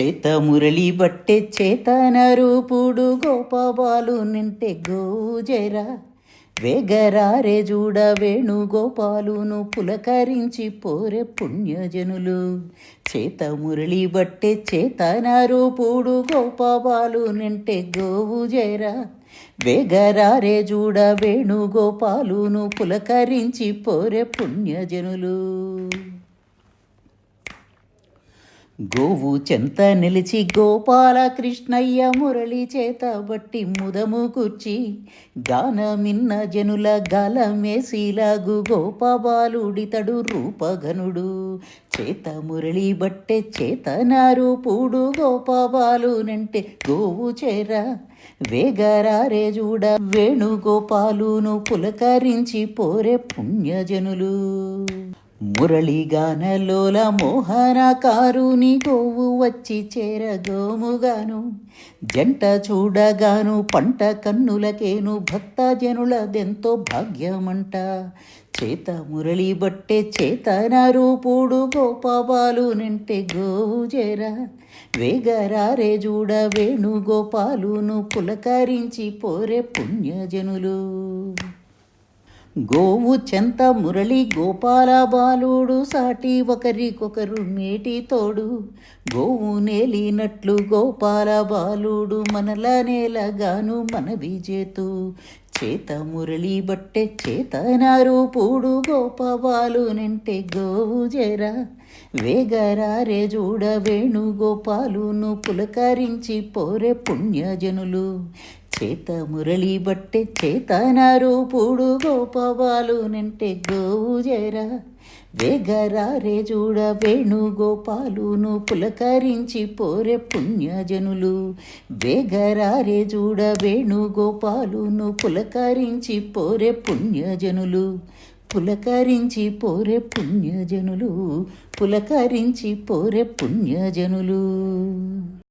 చేత మురళి బట్టె చేతన రూపుడు గోపబాలు నింటే గోజరా. వేగరారే చూడ వేణుగోపాలును పులకరించి పోరె పుణ్యజనులు. చేత మురళి బట్టే చేతన రూపుడు గోపబాలు నింటే గోవు వేగరారే చూడ వేణుగోపాలును పులకరించి పోరె పుణ్యజనులు. గోవు చెంత నిలిచి గోపాల కృష్ణయ్య మురళి చేత బట్టి ముదము కూర్చి గానమిన్న జనుల గలమేసిలాగు గోపబాలుడితడు రూపఘనుడు. చేత మురళి బట్టే చేతనారు పూడు గోపబాలునంటే గోవు చేరా వేగరారే చూడ వేణుగోపాలును పులకరించి పోరే పుణ్యజనులు. మురళిగానలోల మోహనకారుని గోవు వచ్చి చేరగోముగాను జంట చూడగాను పంట కన్నులకేను భక్త జనులదెంతో భాగ్యమంట. చేత మురళి బట్టే చేతన రూపుడు గోపాలు నింటే గోవు చేరా వేగరారే చూడ వేణుగోపాలును పులకరించి పోరే పుణ్యజనులు. గోవు చెంత మురళి గోపాల బాలుడు సాటి ఒకరికొకరు మేటి తోడు. గోవు నేలినట్లు గోపాల బాలుడు మనల నేలగాను మన విజేతు చేత మురళి బట్టె చేతన రూపుడు గోపబాలు నింటే గోవు జరా. వేగరారే చూడ వేణుగోపాలును పులకరించి పోరే పుణ్యజనులు. చేత మురళి బట్టె చేతన రూపుడు గోపవాలు నింటే గోవు జరా వేగరారే చూడ వేణుగోపాలును పులకరించి పోరే పుణ్యజనులు. వేగరారే చూడ వేణుగోపాలును పులకరించి పోరే పుణ్యజనులు. పులకరించి పోరే పుణ్యజనులు. పులకరించి పోరే పుణ్యజనులు.